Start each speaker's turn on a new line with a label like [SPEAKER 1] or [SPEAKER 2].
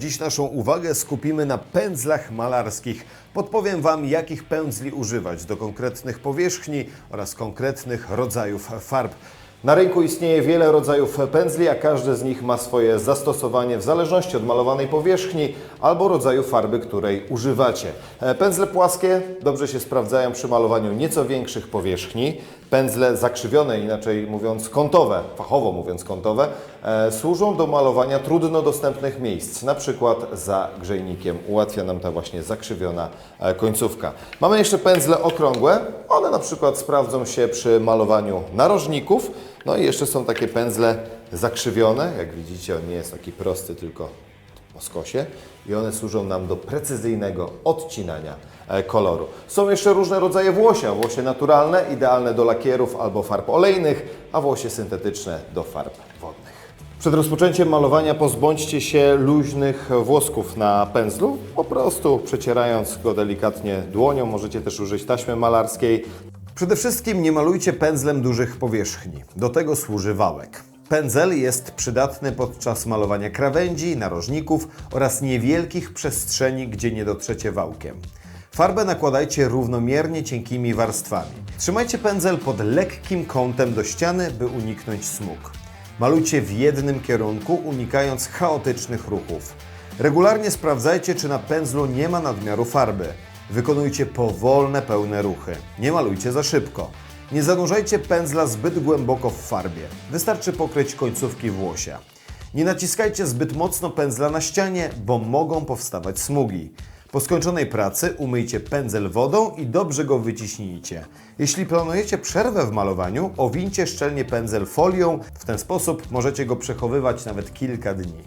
[SPEAKER 1] Dziś naszą uwagę skupimy na pędzlach malarskich. Podpowiem Wam, jakich pędzli używać do konkretnych powierzchni oraz konkretnych rodzajów farb. Na rynku istnieje wiele rodzajów pędzli, a każdy z nich ma swoje zastosowanie w zależności od malowanej powierzchni albo rodzaju farby, której używacie. E, Pędzle płaskie dobrze się sprawdzają przy malowaniu nieco większych powierzchni. Pędzle zakrzywione, inaczej mówiąc kątowe, fachowo mówiąc kątowe, e, służą do malowania trudno dostępnych miejsc, na przykład za grzejnikiem. Ułatwia nam ta właśnie zakrzywiona e, końcówka. Mamy jeszcze pędzle okrągłe. One na przykład sprawdzą się przy malowaniu narożników. No i jeszcze są takie pędzle zakrzywione. Jak widzicie, on nie jest taki prosty, tylko po skosie i one służą nam do precyzyjnego odcinania e, koloru. Są jeszcze różne rodzaje włosia. Włosie naturalne, idealne do lakierów albo farb olejnych, a włosie syntetyczne do farb wodnych. Przed rozpoczęciem malowania pozbądźcie się luźnych włosków na pędzlu, po prostu przecierając go delikatnie dłonią. Możecie też użyć taśmy malarskiej. Przede wszystkim nie malujcie pędzlem dużych powierzchni. Do tego służy wałek. Pędzel jest przydatny podczas malowania krawędzi, narożników oraz niewielkich przestrzeni, gdzie nie dotrzecie wałkiem. Farbę nakładajcie równomiernie cienkimi warstwami. Trzymajcie pędzel pod lekkim kątem do ściany, by uniknąć smug. Malujcie w jednym kierunku, unikając chaotycznych ruchów. Regularnie sprawdzajcie, czy na pędzlu nie ma nadmiaru farby. Wykonujcie powolne, pełne ruchy. Nie malujcie za szybko. Nie zanurzajcie pędzla zbyt głęboko w farbie. Wystarczy pokryć końcówki włosia. Nie naciskajcie zbyt mocno pędzla na ścianie, bo mogą powstawać smugi. Po skończonej pracy umyjcie pędzel wodą i dobrze go wyciśnijcie. Jeśli planujecie przerwę w malowaniu, owincie szczelnie pędzel folią. W ten sposób możecie go przechowywać nawet kilka dni.